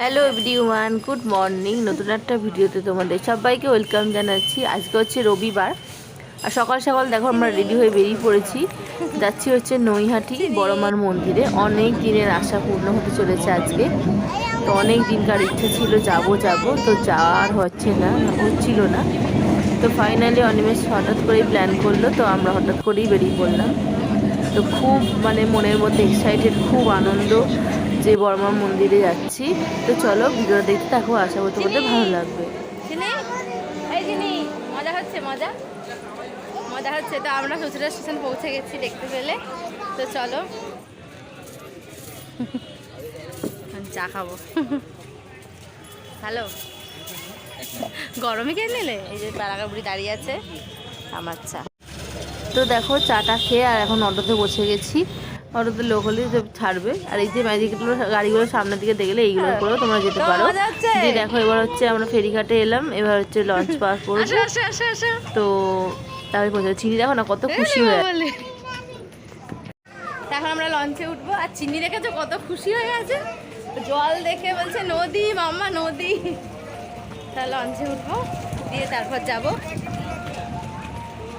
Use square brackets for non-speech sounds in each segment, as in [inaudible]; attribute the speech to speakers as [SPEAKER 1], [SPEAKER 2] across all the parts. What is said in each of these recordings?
[SPEAKER 1] Hello everyone good morning নতুন একটা ভিডিওতে তোমাদের সবাইকে ওয়েলকাম জানাচ্ছি। আজকে হচ্ছে রবিবার। আর সকাল সকাল দেখো আমরা রেডি হয়ে বেরিয়ে পড়েছি। যাচ্ছি হচ্ছে নৈহাটি বড়মার মন্দিরে। অনেক দিনের আশা পূর্ণ হতে চলেছে আজকে। তো অনেক দিনকার ইচ্ছে ছিল যাব যাব, তো যাওয়ার হচ্ছে না, হচ্ছিল না। তো ফাইনালি অনিমেষ হঠাৎ করেই প্ল্যান করল, তো আমরা হঠাৎ করেই বেরিয়ে পড়লাম। তো খুব মানে মনের মধ্যে এক্সাইটেড খুব আনন্দ। যে বর্মা মন্দিরে যাচ্ছি তো চলো ভিডিও দেখতে থাকো আশা করতে করতে ভালো লাগবে।
[SPEAKER 2] মজা হচ্ছে মজা? মজা হচ্ছে তো আমরা চুচুড়া স্টেশন পৌঁছে গেছি দেখতে পেলে। তো চলো। চা খাব। হ্যালো? গরমে কে নিলে? এই যে পাড়াগা বুড়ি দাঁড়িয়ে আছে আমার চা।
[SPEAKER 1] তো দেখো চাটা খেয়ে আর এখন অটোতে বসে গেছি। অটোতে লোক হলে তো ছাড়বে। আর এই যে ম্যাজিকগুলো গাড়িগুলো সামনের দিকে দেখলে এইগুলো করেও তোমরা যেতে পারো। যে দেখো এবার হচ্ছে আমরা ফেরিঘাটে এলাম এবার হচ্ছে লঞ্চ পাস করব তো তারপরে পৌঁছে চিনি দেখো না কত খুশি হয়ে।
[SPEAKER 2] এখন আমরা লঞ্চে উঠবো। আর চিনি দেখেছ কত খুশি হয়ে আছে জল দেখে বলছে নদী মাম্মা নদী। তা লঞ্চে উঠবো দিয়ে তারপর যাব।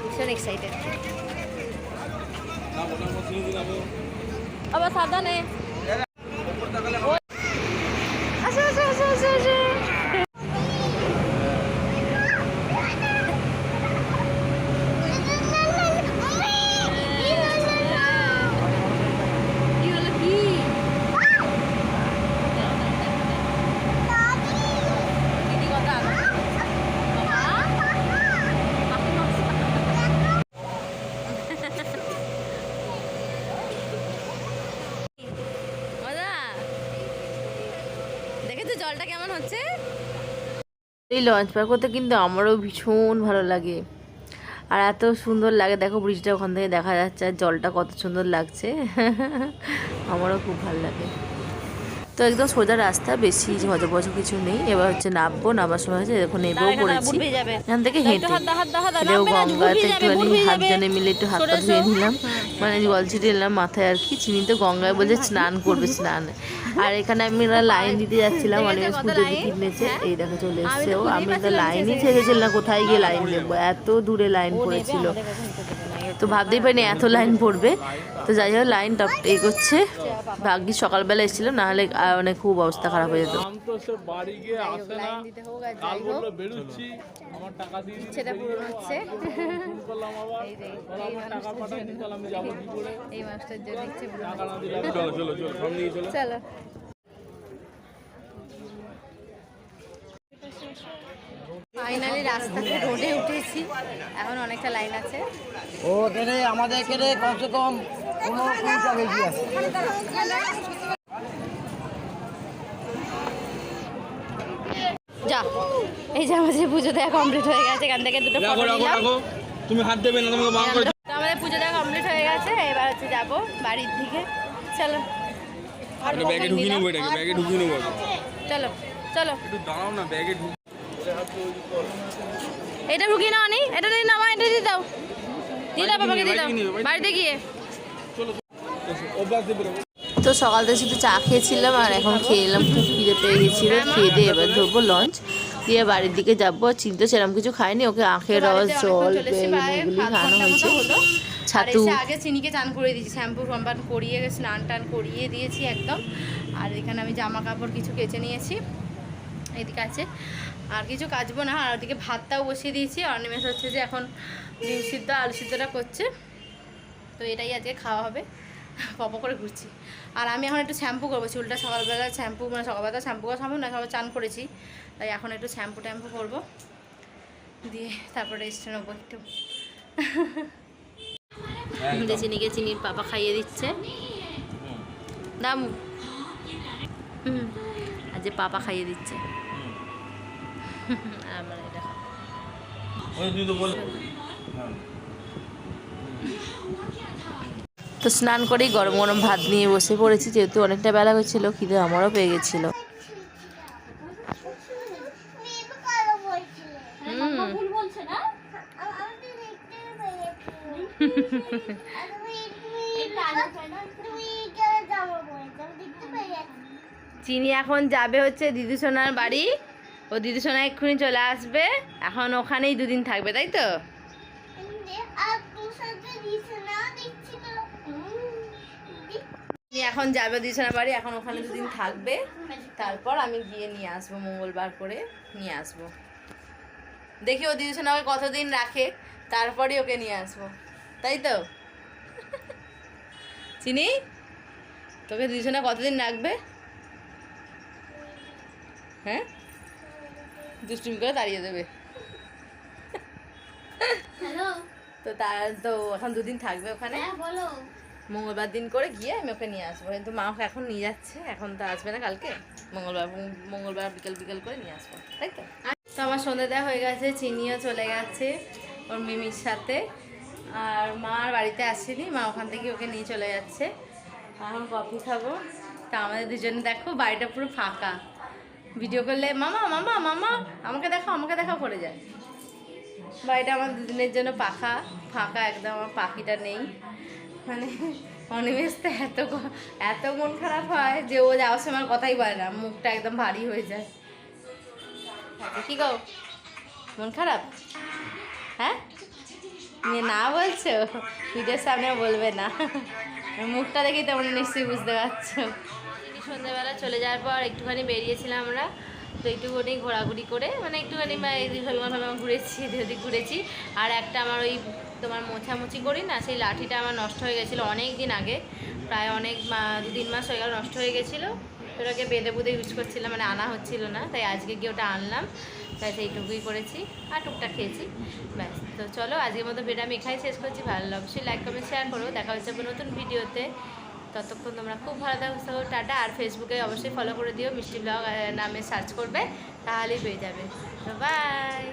[SPEAKER 2] ভীষণ এক্সাইটেড अब साधन है দেখেছ জলটা কেমন হচ্ছে?
[SPEAKER 1] এই লঞ্চ পার করতে কিন্তু আমারও ভীষণ ভালো লাগে। আর এত সুন্দর লাগে, দেখো ব্রিজটা ওখান থেকে দেখা যাচ্ছে আর জলটা কত সুন্দর লাগছে। [laughs] আমারও খুব ভালো লাগে। তো একদম সোজা রাস্তা বেশি ঝজবজ কিছু নেই। এবার হচ্ছে নামবো নামার সময় হচ্ছে দেখো নেবেও পড়েছি। এখান থেকে হেঁটে। এটাও গঙ্গাতে একটুখানি হাত জানে মিলে একটু হাত পা ধুয়ে নিলাম। মানে জল ছিটিয়ে নিলাম মাথায় আর কি চিনি তো গঙ্গায় বলছে স্নান করবে স্নান। আর এখানে আমি লাইন দিতে যাচ্ছিলাম অনেক পুজো কিনেছে এই দেখো চলে এসছে ও। আমি তো লাইনই ছেড়েছিলাম না কোথায় গিয়ে লাইন দেবো এত দূরে লাইন পড়েছিল। তো ভাবতেই পারিনি এত লাইন পড়বে। তো যাই হোক লাইন টপ এগোচ্ছে। ভাগ্যি সকালবেলা এসেছিলাম না হলে মানে খুব অবস্থা খারাপ হয়ে যেত।
[SPEAKER 2] এই এই
[SPEAKER 3] আমার টাকা
[SPEAKER 2] মানুষটার
[SPEAKER 3] পাঠাই
[SPEAKER 2] জন্য
[SPEAKER 3] তাহলে আমি যাব কি করে
[SPEAKER 2] এই মাসটার জন্য ইচ্ছে পূরণ
[SPEAKER 3] টাকা না দিলে আমি- চলো চলো চলো সামনে গিয়ে চলো
[SPEAKER 2] চলো ফাইনালি রাস্তাতে রোডে উঠেছি। এখন অনেকটা লাইন আছে।
[SPEAKER 4] ও এখানে আমাদের এখানে কমসে কম পনেরো কুড়িটা বেশি আছে।
[SPEAKER 2] যা এই যে আমাদের পুজো দেওয়া কমপ্লিট হয়ে গেছে এখান থেকে দুটো ফটো নিলাম।
[SPEAKER 3] তুমি হাত দেবে না তোমাকে করে
[SPEAKER 2] আমাদের পুজো দেওয়া কমপ্লিট হয়ে গেছে এবার হচ্ছে যাব বাড়ির দিকে। চলো আর
[SPEAKER 3] ব্যাগে ঢুকিয়ে নেব এটাকে ব্যাগে ঢুকিয়ে নেব।
[SPEAKER 2] চলো চলো।
[SPEAKER 3] একটু দাঁড়াও না ব্যাগে ঢুক
[SPEAKER 2] এটা ঢুকিয়ে নাও নি। এটা দিয়ে নামা এটা দিয়ে দাও। দিয়ে দাও বাবাকে দিয়ে দাও। বাড়িতে গিয়ে
[SPEAKER 1] তো সকাল থেকে শুধু চা খেয়েছিলাম আর এখন খেয়ে এলাম খুব খিদে পেয়ে গেছিল। খেয়ে দিয়ে এবার ধরবো লঞ্চ দিয়ে বাড়ির দিকে যাব। চিন্তা সেরকম কিছু খাইনি ওকে আখের রস জল এগুলি খাওয়ানো হয়েছে। ছাতু।
[SPEAKER 2] আগে চিনিকে চান করে দিয়েছি শ্যাম্পু ফাম্পান করিয়ে স্নান টান করিয়ে দিয়েছি একদম। আর এখানে আমি জামা কাপড় কিছু কেচে নিয়েছি। এদিকে আছে। আর কিছু কাচবো না আর ওদিকে ভাতটাও বসিয়ে দিয়েছি। অনিমেষ হচ্ছে যে এখন ডিম সিদ্ধ আলু সিদ্ধটা করছে। তো এটাই আজকে খাওয়া হবে। পপ করে ঘুরছি। আর আমি এখন একটু শ্যাম্পু করব। চুলটা সকালবেলা শ্যাম্পু মানে সকালবেলা শ্যাম্পু করা সম্ভব না সবাই চান করেছি। তাই এখন একটু শ্যাম্পু ট্যাম্পু করব। দিয়ে তারপরে রেস্ট নেব একটু। চিনিকে চিনির পাপা খাইয়ে দিচ্ছে। দাম। হুম। যে পাপা খাইয়ে দিচ্ছে। আমরা এটা
[SPEAKER 3] তো
[SPEAKER 1] স্নান করেই গরম গরম ভাত নিয়ে বসে পড়েছি যেহেতু অনেকটা বেলা হয়েছিল খিদে আমারও পেয়ে গেছিল।
[SPEAKER 2] চিনি এখন যাবে হচ্ছে দিদি সোনার বাড়ি। ও দিদি সোনা এক্ষুনি চলে আসবে। এখন ওখানেই দুদিন থাকবে, তাই তো? এখন যাবে দিদি বাড়ি, এখন ওখানে দুদিন থাকবে। তারপর আমি গিয়ে নিয়ে আসব, মঙ্গলবার করে নিয়ে আসব। দেখি ও দিদি সোনা ওকে কতদিন রাখে তারপরে ওকে নিয়ে আসব। তাই তো? চিনি, তোকে দিদি সোনা কতদিন রাখবে? হ্যাঁ? দুষ্টুমি করে দাঁড়িয়ে দেবে। তো তার তো এখন দুদিন থাকবে ওখানে। মঙ্গলবার দিন করে গিয়ে আমি ওকে নিয়ে আসব। কিন্তু মা ওকে এখন নিয়ে যাচ্ছে এখন তো আসবে না কালকে। মঙ্গলবার মঙ্গলবার বিকেল বিকেল করে নিয়ে আসব তাই তো? তো আমার সন্ধে দেওয়া হয়ে গেছে চিনিও চলে গেছে ওর মিমির সাথে। আর মা আর বাড়িতে আসেনি মা ওখান থেকে ওকে নিয়ে চলে যাচ্ছে। এখন কফি খাব। তা আমাদের দুজনে দেখো বাড়িটা পুরো ফাঁকা। ভিডিও করলে মামা মামা মামা আমাকে দেখো আমাকে দেখা পড়ে যায়। বা এটা আমার দুদিনের জন্য পাখা ফাঁকা একদম আমার পাখিটা নেই। মানে অনিমেষ তো এত এত মন খারাপ হয় যে ও যাওয়ার সময় কথাই বলে না মুখটা একদম ভারী হয়ে যায়। আচ্ছা, কি গো? মন খারাপ? হ্যাঁ? না বলছো? ভিডিওর সামনে বলবে না। মুখটা দেখেই তোমরা নিশ্চয়ই বুঝতে পারছ। সন্ধ্যাবেলা চলে যাওয়ার পর একটুখানি বেরিয়েছিলাম আমরা। তো একটুখানি ঘোরাঘুরি করে মানে একটুখানি ঝলমা ঘুরেছি ওদিক ঘুরেছি। আর একটা আমার ওই তোমার মোছামুছি করি না, সেই লাঠিটা আমার নষ্ট হয়ে গেছিল অনেক দিন আগে। প্রায় অনেক দু তিন মাস হয়ে গেল নষ্ট হয়ে গেছিল। ওটাকে বেঁধে বুঁধে ইউজ করছিলাম মানে আনা হচ্ছিল না, তাই আজকে গিয়ে ওটা আনলাম। তাই সেইটুকুই করেছি, আর টুকটাক খেয়েছি। ব্যাস, তো চলো আজকের মতো ভিডিও আমি এখানেই শেষ করছি। ভালো অবশ্যই লাইক কমেন্ট শেয়ার করো। দেখা হচ্ছে নতুন ভিডিওতে ততক্ষণ তোমরা খুব ভালো থাকো টাটা। আর ফেসবুকে অবশ্যই ফলো করে দিও, মিষ্টি ব্লগ নামে সার্চ করবে, তাহলেই পেয়ে যাবে। তো বাই